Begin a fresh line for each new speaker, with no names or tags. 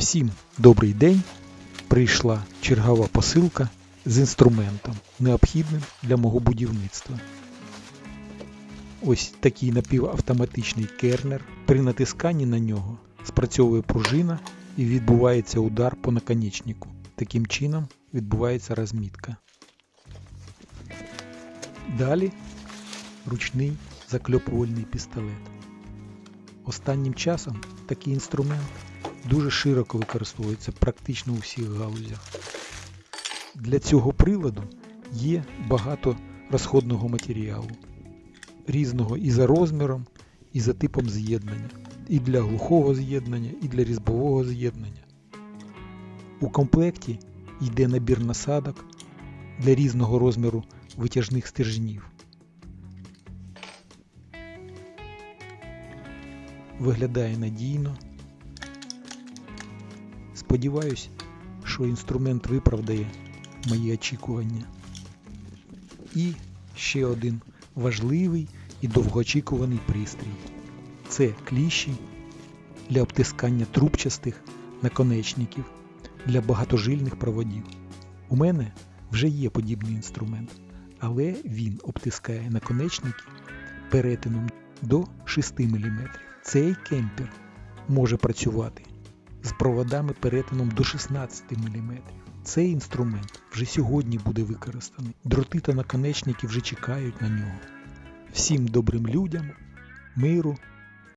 Всім добрий день! Прийшла чергова посилка з інструментом, необхідним для мого будівництва. Ось такий напівавтоматичний кернер. При натисканні на нього спрацьовує пружина і відбувається удар по наконечнику. Таким чином відбувається розмітка. Далі ручний закльопувальний пістолет. Останнім часом такий інструмент дуже широко використовується практично у всіх галузях. Для цього приладу є багато розходного матеріалу, різного і за розміром, і за типом з'єднання, і для глухого з'єднання, і для різьбового з'єднання. У комплекті йде набір насадок для різного розміру витяжних стержнів. Виглядає надійно. Сподіваюсь, що інструмент виправдає мої очікування. І ще один важливий і довгоочікуваний пристрій. Це кліщі для обтискання трубчастих наконечників для багатожильних проводів. У мене вже є подібний інструмент, але він обтискає наконечники перетином до 6 мм. Цей кемпер може працювати з проводами перетином до 16 мм. Цей інструмент вже сьогодні буде використаний. Дроти та наконечники вже чекають на нього. Всім добрим людям, миру